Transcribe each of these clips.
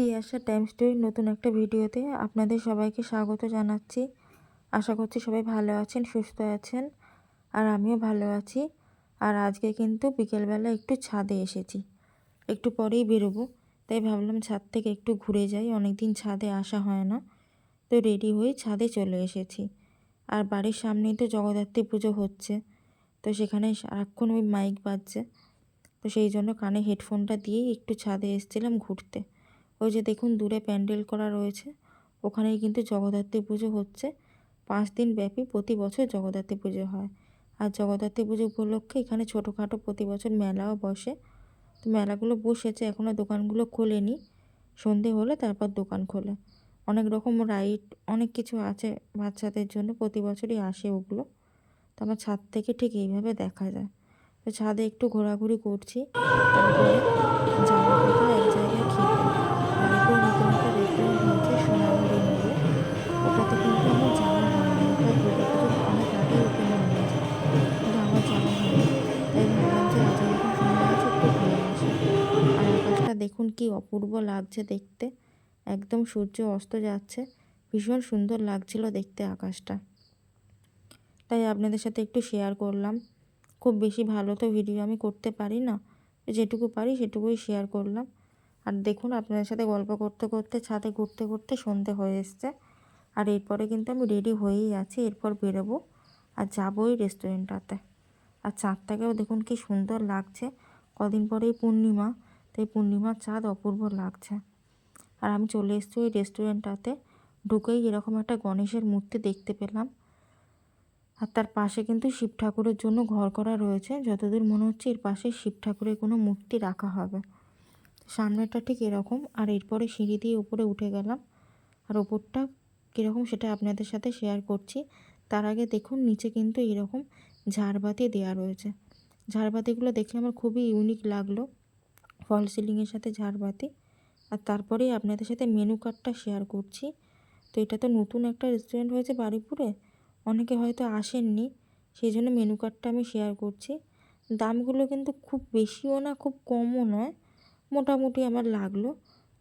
Tiyasha time স্টোরির নতুন একটা ভিডিওতে আপনাদের সবাইকে স্বাগত জানাচ্ছি। আশা করছি সবাই ভালো আছেন, সুস্থ আছেন, আর আমিও ভালো আছি। আর আজকে কিন্তু বিকেলবেলা একটু ছাদে এসেছি। একটু পরেই বেরোবো, তাই ভাবলাম ছাদ থেকে একটু ঘুরে যাই অনেক দিন ছাদে আসা হয় না। তো রেডি হয়ে ছাদে চলে এসেছি। আর বাড়ির সামনেই তো জগদ্ধাত্রী পুজো হচ্ছে, তো সেখানে সারাক্ষণ ওই মাইক বাজছে। তো সেই জন্য কানে হেডফোনটা দিয়েই একটু ছাদে এসেছিলাম ঘুরতে। ওই যে দেখুন দূরে প্যান্ডেল করা রয়েছে। ওখানেই কিন্তু জগদ্ধাত্রী পুজো হচ্ছে। পাঁচ দিন ব্যাপী প্রতি বছর জগদ্ধাত্রী পুজো হয়। আর জগদ্ধাত্রী পুজো উপলক্ষে এখানে ছোটোখাটো প্রতি বছর মেলাও বসে। তো মেলাগুলো বসেছে এখনও দোকানগুলো খোলেনি। সন্ধে হলে তারপর দোকান খোলে। অনেক রকম রাইড, অনেক কিছু আছে বাচ্চাদের জন্য, প্রতি বছরই আসে ওগুলো। তো আমার ছাদ থেকে ঠিক এইভাবে দেখা যায়। তো ছাদে একটু ঘোরাঘুরি করছি। তারপরে এক জায়গায় খেতে কি অপূর্ব লাগছে দেখতে? একদম সূর্য অস্ত যাচ্ছে। ভীষণ সুন্দর লাগছিল দেখতে আকাশটা। তাই আপনাদের সাথে একটু শেয়ার করলাম। খুব বেশি ভালো তো ভিডিও আমি করতে পারি না। যেটুকু পারি সেটুকুই শেয়ার করলাম। আর দেখুন, আপনাদের সাথে গল্প করতে করতে ছাদে ঘুরতে ঘুরতে সন্ধে হয়ে এসছে। আর এরপরে কিন্তু আমি রেডি হয়েই আছি। এরপর বেরোবো আর যাবোই রেস্টুরেন্টটাতে আর চাঁদটাকেও দেখুন কি সুন্দর লাগছে। কদিন পরেই পূর্ণিমা। তাই পূর্ণিমার চাঁদ অপূর্ব লাগছে। আর আমি চলে এসেছি ওই রেস্টুরেন্টটাতে। ঢুকেই এরকম একটা গণেশের মূর্তি দেখতে পেলাম। আর তার পাশে কিন্তু শিব ঠাকুরের জন্য ঘর করা রয়েছে। যতদূর মনে হচ্ছে এর পাশে শিব ঠাকুরের কোনো মূর্তি রাখা হবে। সামনেটা ঠিক এরকম। আর এরপরে সিঁড়ি দিয়ে উপরে উঠে গেলাম। আর ওপরটা কীরকম সেটা আপনাদের সাথে শেয়ার করছি। তার আগে দেখুন, নিচে কিন্তু এরকম ঝাড়বাতি দেওয়া রয়েছে। ঝাড়বাতিগুলো দেখে আমার খুবই ইউনিক লাগল। ফল সিলিংয়ের সাথে ঝাড়বাতি আর তারপরেই আপনাদের সাথে মেনু কার্ডটা শেয়ার করছি। তো এটা তো নতুন একটা রেস্টুরেন্ট হয়েছে বাড়িপুরে অনেকে হয়তো আসেননি সেই জন্য মেনু কার্ডটা আমি শেয়ার করছি। দামগুলো কিন্তু খুব বেশিও না, খুব কমও নয়। মোটামুটি আমার লাগল।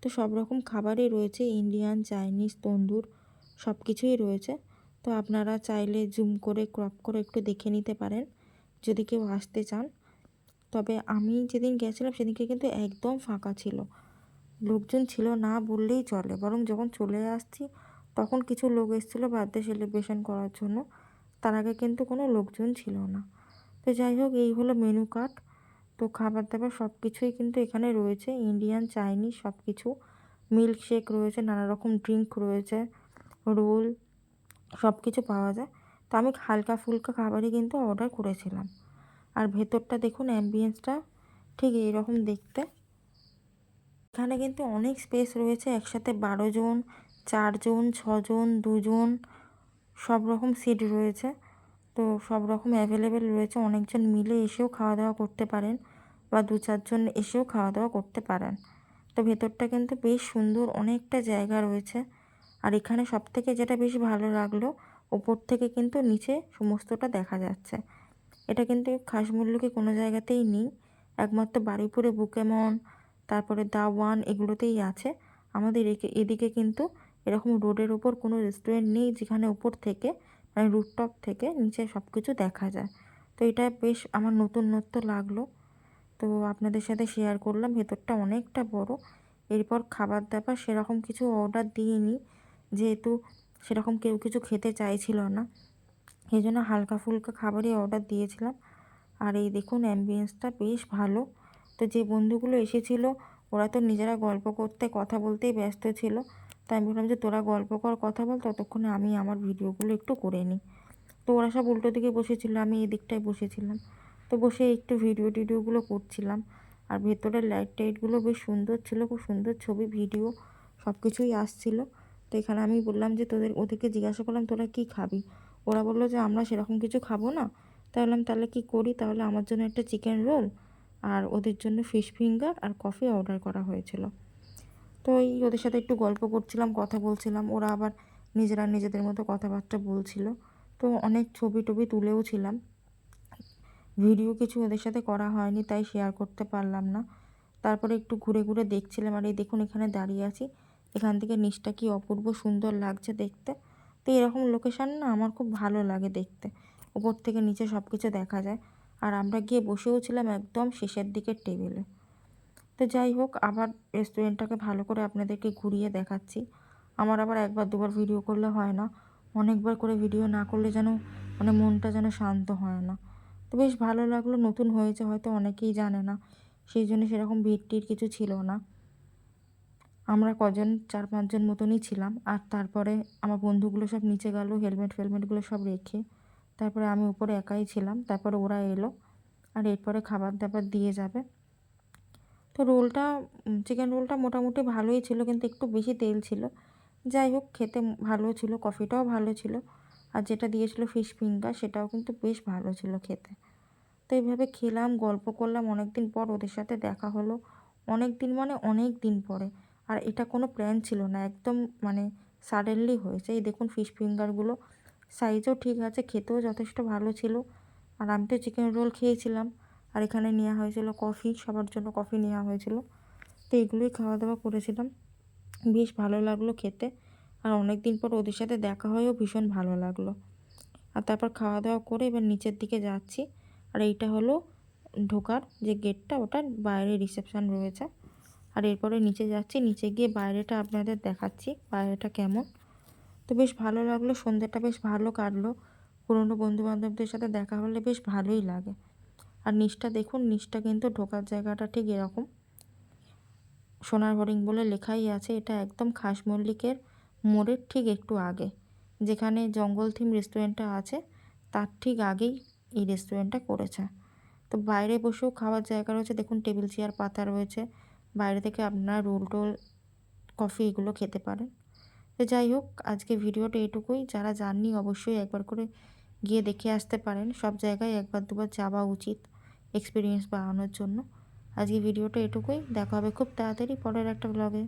তো সব রকম খাবারই রয়েছে ইন্ডিয়ান চাইনিজ তন্দুর, সব কিছুই রয়েছে। তো আপনারা চাইলে জুম করে ক্রপ করে একটু দেখে নিতে পারেন। যদি কেউ আসতে চান। তবে আমি যেদিন গেছিলাম সেদিনকে কিন্তু একদম ফাঁকা ছিল। লোকজন ছিল না বললেই চলে। বরং যখন চলে আসছি, তখন কিছু লোক এসেছিল বার্থডে সেলিব্রেশন করার জন্য। তার আগে কিন্তু কোনো লোকজন ছিল না। তো যাই হোক, এই হলো মেনু কার্ড। তো খাবার দাবার সব কিছুই কিন্তু এখানে রয়েছে। ইন্ডিয়ান, চাইনিজ সব কিছু মিল্ক শেক রয়েছে নানা রকম ড্রিঙ্ক রয়েছে, রোল সব কিছু পাওয়া যায়। তো আমি হালকা ফুলকা খাবারই কিন্তু অর্ডার করেছিলাম। আর ভেতরটা দেখুন অ্যাম্বিয়েন্সটা ঠিক এইরকম দেখতে। এখানে কিন্তু অনেক স্পেস রয়েছে, একসাথে বারো জন চারজন ছজন দুজন সব রকম সিট রয়েছে। তো সব রকম অ্যাভেলেবেল রয়েছে, অনেকজন মিলে এসেও খাওয়া দাওয়া করতে পারেন বা দু চারজন এসেও খাওয়া দাওয়া করতে পারেন। তো ভেতরটা কিন্তু বেশ সুন্দর, অনেকটা জায়গা রয়েছে। আর এখানে সব থেকে যেটা বেশ ভালো লাগল, ওপর থেকে কিন্তু নিচে সমস্তটা দেখা যাচ্ছে। এটা কিন্তু খাস মূল্য কোনো জায়গাতেই নেই। একমাত্র বাড়িপুরে বুকেমন, তারপরে দা ওয়ান এগুলোতেই আছে। আমাদের এদিকে কিন্তু এরকম রোডের ওপর কোনো রেস্টুরেন্ট নেই যেখানে উপর থেকে মানে রুটটপ থেকে নিচে সব কিছু দেখা যায়। তো এটা বেশ আমার নতুনত্ব লাগল। তো আপনাদের সাথে শেয়ার করলাম, ভেতরটা অনেকটা বড়। এরপর খাবার দাবার সেরকম কিছু অর্ডার দিইনি। যেহেতু সেরকম কেউ কিছু খেতে চাইছিল না। এই জন্য হালকা ফুলকা খাবারই অর্ডার দিয়েছিলাম। আর এই দেখুন অ্যাম্বিয়েন্সটা বেশ ভালো। তো যে বন্ধুগুলো এসেছিল, ওরা তো নিজেরা গল্প করতে, কথা বলতেই ব্যস্ত ছিল। তাই আমি বললাম যে, তোরা গল্প কর, কথা বল, ততক্ষণে আমি আমার ভিডিওগুলো একটু করে নিই। তো ওরা সব উল্টো দিকে বসেছিল, আমি এই দিকটায় বসেছিলাম। তো বসে একটু ভিডিও টিডিওগুলো করছিলাম। আর ভেতরের লাইট টাইটগুলো বেশ সুন্দর ছিল, খুব সুন্দর ছবি ভিডিও সব কিছুই আসছিল। তো এখানে আমি বললাম যে, তোদের, ওদেরকে জিজ্ঞাসা করলাম, তোরা কী খাবি? ওরা বলল যে, আমরা সেরকম কিছু খাব না। তাই বললাম, তাহলে কী করি? তাহলে আমার জন্য একটা চিকেন রোল আর ওদের জন্য ফিশ ফিঙ্গার আর কফি অর্ডার করা হয়েছিল। তো এই ওদের সাথে একটু গল্প করছিলাম, কথা বলছিলাম। ওরা আবার নিজেরা নিজেদের মতো কথাবার্তা বলছিল। তো অনেক ছবি টবি তুলেও ছিলাম। ভিডিও কিছু ওদের সাথে করা হয়নি, তাই শেয়ার করতে পারলাম না। তারপরে একটু ঘুরে ঘুরে দেখছিলাম, আর এই দেখুন এখানে দাঁড়িয়ে আছি। এখান থেকে নিচটা কি অপূর্ব সুন্দর লাগছে দেখতে। তো এরকম লোকেশান না আমার খুব ভালো লাগে দেখতে। ওপর থেকে নিচে সব কিছু দেখা যায়। আর আমরা গিয়ে বসেও ছিলাম একদম শেষের দিকের টেবিলে তো যাই হোক, আবার রেস্টুরেন্টটাকে ভালো করে আপনাদেরকে ঘুরিয়ে দেখাচ্ছি। আমার আবার একবার দুবার ভিডিও করলে হয় না। অনেকবার করে ভিডিও না করলে যেন মানে মনটা যেন শান্ত হয় না। তো বেশ ভালো লাগল, নতুন হয়েছে হয়তো অনেকেই জানে না। সেই জন্য সেরকম ভিড় টির কিছু ছিল না। আমরা কজন, চার পাঁচজন মতনই ছিলাম। আর তারপরে আমার বন্ধুগুলো সব নিচে গেল হেলমেট ফেলমেটগুলো সব রেখে। তারপরে আমি উপরে একাই ছিলাম, তারপরে ওরা এলো। আর এরপরে খাবার দাবার দিয়ে যাবে। তো রোলটা চিকেন রোলটা মোটামুটি ভালোই ছিল, কিন্তু একটু বেশি তেল ছিল। যাই হোক, খেতে ভালো ছিল কফিটাও ভালো ছিল। আর যেটা দিয়েছিল ফিশ ফিঙ্গার সেটাও কিন্তু বেশ ভালো ছিল খেতে। তো এইভাবে খেলাম, গল্প করলাম। অনেক দিন পর ওদের সাথে দেখা হলো। অনেক দিন মানে অনেক দিন পরে। আর এটা কোনো প্ল্যান ছিল না, একদম মানে সাডেনলি হয়েছে। এই দেখুন ফিশ ফিঙ্গারগুলো সাইজও ঠিক আছে, খেতেও যথেষ্ট ভালো ছিল। আর আমি তো চিকেন রোল খেয়েছিলাম, আর এখানে নেওয়া হয়েছিল কফি সবার জন্য কফি নেওয়া হয়েছিল। তো এগুলোই খাওয়া দাওয়া করেছিলাম। বেশ ভালো লাগল খেতে। আর অনেক দিন পর ওদের সাথে দেখা হয়েও ভীষণ ভালো লাগল। আর তারপর খাওয়া দাওয়া করে এবার নিচের দিকে যাচ্ছি। আর এইটা হলো ঢোকার যে গেটটা ওটার বাইরে রিসেপশান রয়েছে। আর এরপরে নিচে যাচ্ছি। নিচে গিয়ে বাইরেটা আপনাদের দেখাচ্ছি, বাইরেটা কেমন। তো বেশ ভালো লাগল, সন্ধ্যাটা বেশ ভালো কাটলো। পুরনো বন্ধুবান্ধবদের সাথে দেখা হলে বেশ ভালোই লাগে। আর নিচটা দেখুন, নিচটা কিন্তু ঢোকার জায়গাটা ঠিক এরকম। সোনার হরিং বলে লেখাই আছে, এটা একদম খাস মল্লিকের মোড়ের ঠিক একটু আগে। যেখানে জঙ্গল থিম রেস্টুরেন্টটা আছে, তার ঠিক আগেই এই রেস্টুরেন্টটা করেছে। তো বাইরে বসেও খাওয়ার জায়গা রয়েছে, দেখুন টেবিল, চেয়ার, পাতা রয়েছে। বাইরে থেকে আপনারা রোল টোল, কফি এগুলো খেতে পারেন। তো যাই হোক, আজকে ভিডিওটা এটুকুই। যারা যাননি, অবশ্যই একবার করে গিয়ে দেখে আসতে পারেন। সব জায়গায় একবার দুবার যাওয়া উচিত এক্সপিরিয়েন্স বাড়ানোর জন্য। আজকে ভিডিওটা এটুকুই। দেখা হবে খুব তাড়াতাড়ি পরের একটা ব্লগে